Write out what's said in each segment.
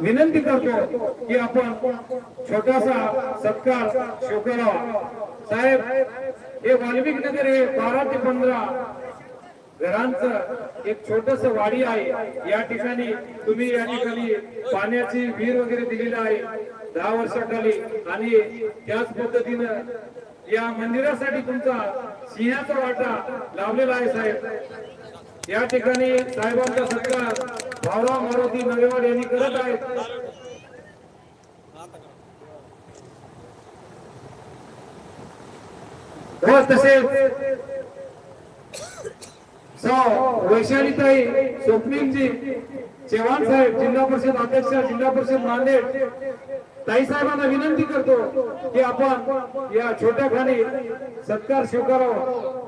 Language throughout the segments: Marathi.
विनंती करतो की आपण छोटासा सत्कार स्वीकारावा साहेब हे वाल्मिक नगर हे बारा ते पंधरा घरांचं एक छोटस वाडी आहे. या ठिकाणी तुम्ही या ठिकाणी पाण्याची विहीर वगैरे दिलेली आहे दहा वर्षाखाली. आणि त्याच पद्धतीनं या मंदिरासाठी तुमचा सिंहाचा वाटा लावलेला आहे साहेब. या ठिकाणी साहेबांचा सत्कार भावराव मारुती नगेवाड यांनी करत आहेत हो, तसेच सौ वैशालीताई स्वप्नीलजी चव्हाण साहेब जिल्हा परिषद अध्यक्ष जिल्हा परिषद नांदेड ताई साहेबांना विनंती करतो की आपण या छोट्या खाणी सत्कार स्वीकारावा.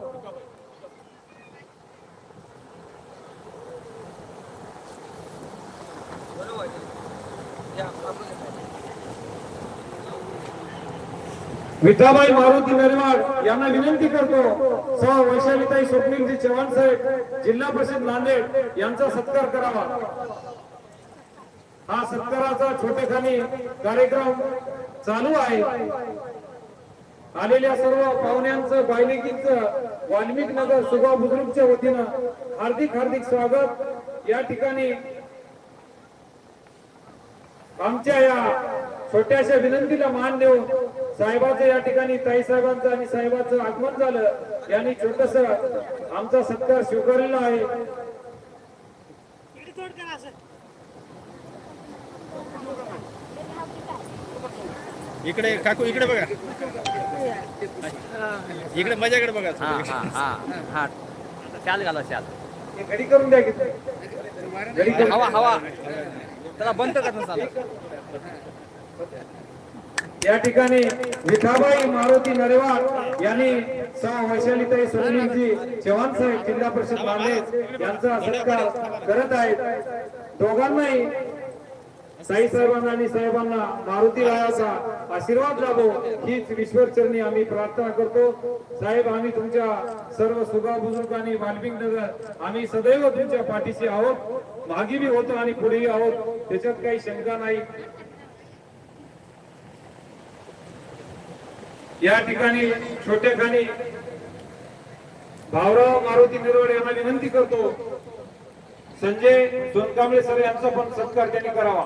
विठाबाई मारुती नरवाड यांना विनंती करतो सौ वैशालीताई स्वप्नीलजी चव्हाण साहेब जिल्हा परिषद नांदेड यांचा सत्कार करावा. हा सत्काराचा छोटेखानी कार्यक्रम चालू आहे. आलेल्या सर्व पाहुण्यांचं बायलेकीचं वाल्मिक नगर सुभा बुद्रुकच्या वतीनं हार्दिक हार्दिक स्वागत. या ठिकाणी आमच्या या छोट्याशा विनंतीला मान देऊन साहेबाचं या ठिकाणी ताई साहेबांचं आणि साहेबाचं आगमन झालं. यांनी छोटस आमचा सत्कार स्वीकारलेला आहे. इकडे काकू इकडे बघा. इकडे माझ्याकडे बघा. हा हा हा. हा शाल घाला शाल हे घडी करून द्या की. घडी करून हवा हवा. त्याला बंद करत चालू या ठिकाणी विठाबाई मारुती नरेवाड यांनी सहा वैशालीताई सुनीलजी चव्हाण साहेब जिल्हा परिषद नांदेड यांचा सत्कार करत आहेत. दोघांनाही साई साहेबांना आणि साहेबांना मारुती रायाचा आशीर्वाद लाभो हीच विश्वचरणी आम्ही प्रार्थना करतो. साहेब आम्ही तुमच्या सर्व सुगा बुजुर्ग आणि वाल्मिक नगर आम्ही सदैव तुमच्या पाठीशी आहोत. मागे बी होतो आणि पुढेही आहोत. त्याच्यात काही शंका नाही. या ठिकाणी छोट्या खाणी भावराव मारुती निरवड यांना विनंती करतो. संजय सोनकांबळे सर यांचा पण सत्कार त्यांनी करावा.